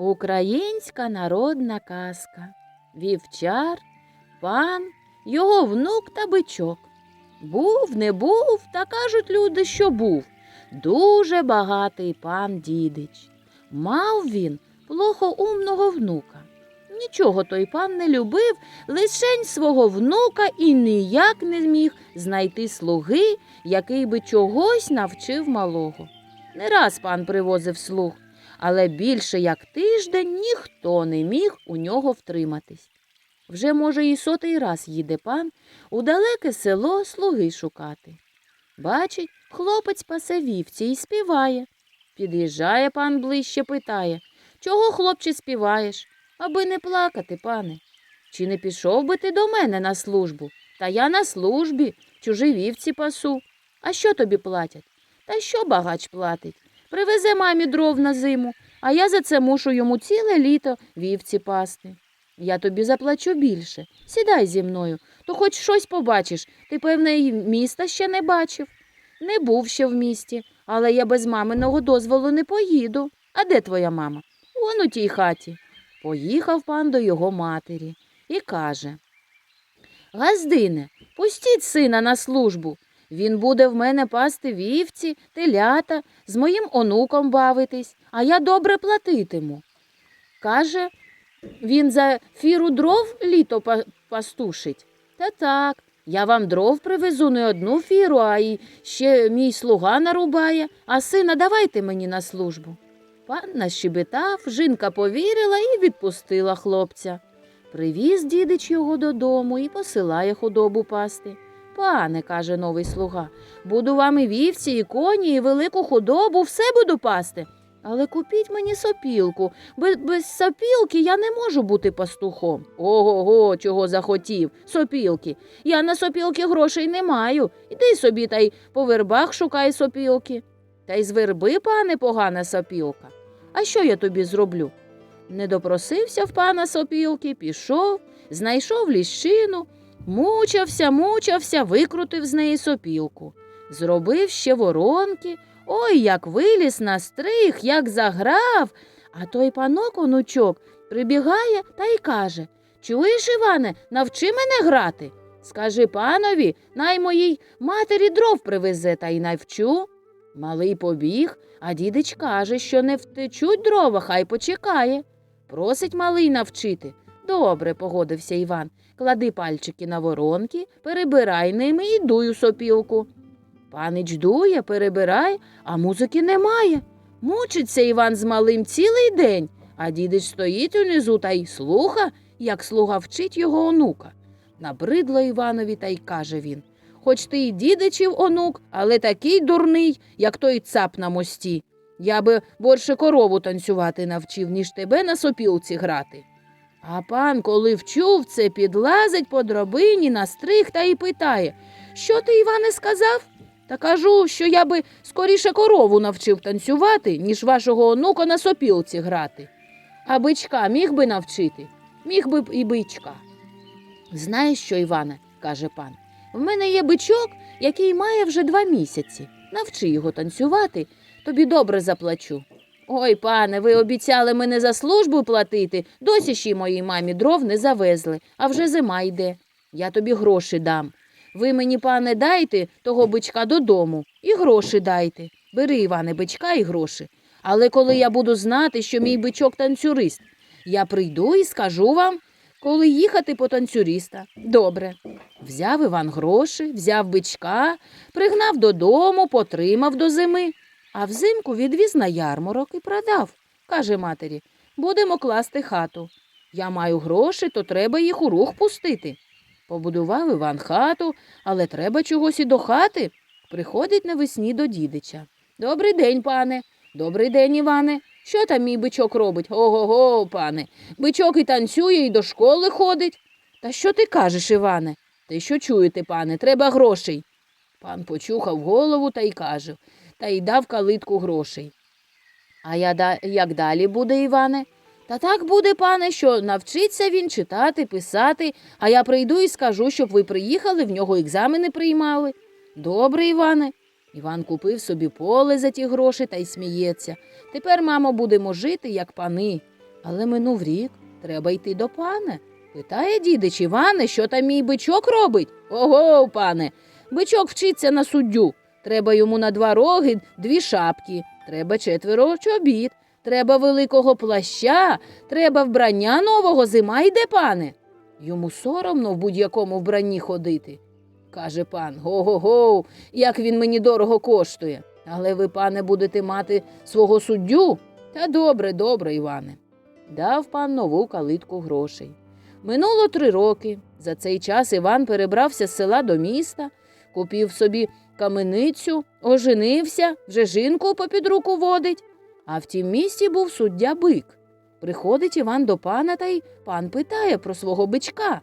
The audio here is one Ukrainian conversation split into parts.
Українська народна казка. Вівчар, пан, його внук та бичок. Був, не був, та кажуть люди, що був. Дуже багатий пан дідич. Мав він плохоумного внука. Нічого той пан не любив, лишень свого внука і ніяк не міг знайти слуги, який би чогось навчив малого. Не раз пан привозив слуг, але більше як тиждень ніхто не міг у нього втриматись. Вже, може, і сотий раз їде пан у далеке село слуги шукати. Бачить, хлопець пасе вівці і співає. Під'їжджає пан ближче, питає Чого, хлопче, співаєш? Аби не плакати, пане. Чи не пішов би ти до мене на службу? Та я на службі, чужі вівці пасу. А що тобі платять? Та що багач платить? Привезе мамі дров на зиму, а я за це мушу йому ціле літо вівці пасти. Я тобі заплачу більше. Сідай зі мною, то хоч щось побачиш. Ти, певне, й міста ще не бачив. Не був ще в місті, але я без маминого дозволу не поїду. А де твоя мама? Вон у тій хаті. Поїхав пан до його матері і каже Газдине, пустіть сина на службу. Він буде в мене пасти вівці, телята, з моїм онуком бавитись, а я добре платитиму. Каже, він за фіру дров літо пастушить. Та так, я вам дров привезу не одну фіру, а й ще мій слуга нарубає, а сина давайте мені на службу. Пан нащебетав, жінка повірила і відпустила хлопця. Привіз дідич його додому і посилає худобу пасти. Пане, каже новий слуга, буду вам і вівці, і коні, і велику худобу, все буду пасти. Але купіть мені сопілку, без, сопілки я не можу бути пастухом. Ого, го чого захотів, сопілки. Я на сопілки грошей не маю. Іди собі та й по вербах шукай сопілки. Та й з верби, пане, погана сопілка. А що я тобі зроблю? Не допросився в пана сопілки, пішов, знайшов ліщину, мучався, мучався, викрутив з неї сопілку. Зробив ще воронки, ой, як виліз на стриг, як заграв. А той панок онучок прибігає та й каже Чуєш, Іване, навчи мене грати. Скажи панові, най моїй матері дров привезе та й навчу. Малий побіг, а дідич каже, що не втечуть дрова, хай почекає. Просить малий навчити. Добре, погодився Іван. Клади пальчики на воронки, перебирай ними і дуй у сопілку. Панич дує, перебирає, а музики немає. Мучиться Іван з малим цілий день, а дідич стоїть унизу та й слуха, як слуга вчить його онука. Набридло Іванові та й каже він. Хоч ти й дідичів онук, але такий дурний, як той цап на мості. Я би борше корову танцювати навчив, ніж тебе на сопілці грати. А пан, коли вчув це, підлазить по драбині на стриг та й питає Що ти, Іване, сказав? Та кажу, що я би скоріше корову навчив танцювати, ніж вашого онука на сопілці грати. А бичка міг би навчити? Міг би і бичка. Знаєш що, Іване, каже пан, в мене є бичок, який має вже два місяці. Навчи його танцювати, тобі добре заплачу. Ой, пане, ви обіцяли мене за службу платити, досі ще моїй мамі дров не завезли, а вже зима йде. Я тобі гроші дам. Ви мені, пане, дайте того бичка додому і гроші дайте. Бери, Іване, бичка і гроші. Але коли я буду знати, що мій бичок танцюрист, я прийду і скажу вам, коли їхати по танцюриста. Добре. Взяв Іван гроші, взяв бичка, пригнав додому, потримав до зими, а взимку відвіз на ярмарок і продав. Каже матері, будемо класти хату. Я маю гроші, то треба їх у рух пустити. Побудував Іван хату, але треба чогось і до хати. Приходить навесні до дідича. Добрий день, пане. Добрий день, Іване. Що там мій бичок робить? Ого-го, пане. Бичок і танцює, і до школи ходить. Та що ти кажеш, Іване? Ти що чуєте, пане? Треба грошей. Пан почухав голову та й каже, та й дав калитку грошей. А я як далі буде, Іване? Та так буде, пане, що навчиться він читати, писати, а я прийду і скажу, щоб ви приїхали, в нього екзамени приймали. Добре, Іване. Іван купив собі поле за ті гроші та й сміється. Тепер, мамо, будемо жити, як пани. Але минув рік, треба йти до пане. Питає дідич Іване, що там мій бичок робить? Ого, пане, бичок вчиться на суддю. Треба йому на два роги дві шапки, треба четверо чобіт, треба великого плаща, треба вбрання нового зима йде, пане. Йому соромно в будь-якому вбранні ходити. Каже пан, го-го-го, як він мені дорого коштує. Але ви, пане, будете мати свого суддю? Та добре, добре, Іване. Дав пан нову калитку грошей. Минуло три роки. За цей час Іван перебрався з села до міста, купив собі каменицю, оженився, вже жінку попід руку водить. А в тім місті був суддя бик. Приходить Іван до пана та й пан питає про свого бичка.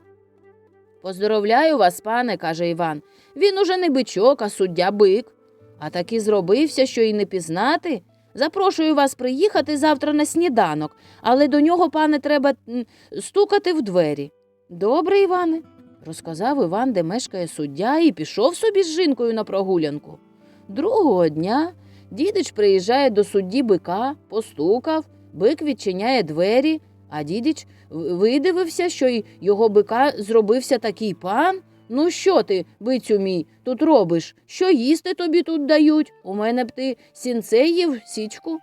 Поздоровляю вас, пане, каже Іван. Він уже не бичок, а суддя бик. А таки зробився, що й не пізнати. Запрошую вас приїхати завтра на сніданок, але до нього, пане, треба стукати в двері. Добре, Іване, розказав Іван, де мешкає суддя, і пішов собі з жінкою на прогулянку. Другого дня дідич приїжджає до судді бика, постукав, бик відчиняє двері, а дідич видивився, що й його бика зробився такий пан. Ну що ти, бицю мій, тут робиш? Що їсти тобі тут дають? У мене б ти сінцей їв січку.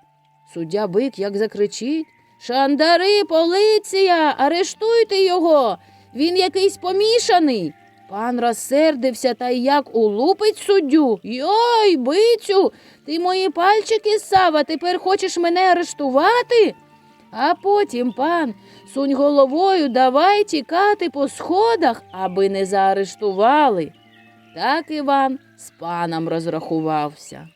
Суддя бик як закричить. Шандари, поліція, арештуйте його. Він якийсь помішаний. Пан розсердився та як улупить суддю. Йой, бицю, ти мої пальчики ссав, а тепер хочеш мене арештувати? А потім пан сунь головою, давай тікати по сходах, аби не заарештували. Так Іван з паном розрахувався.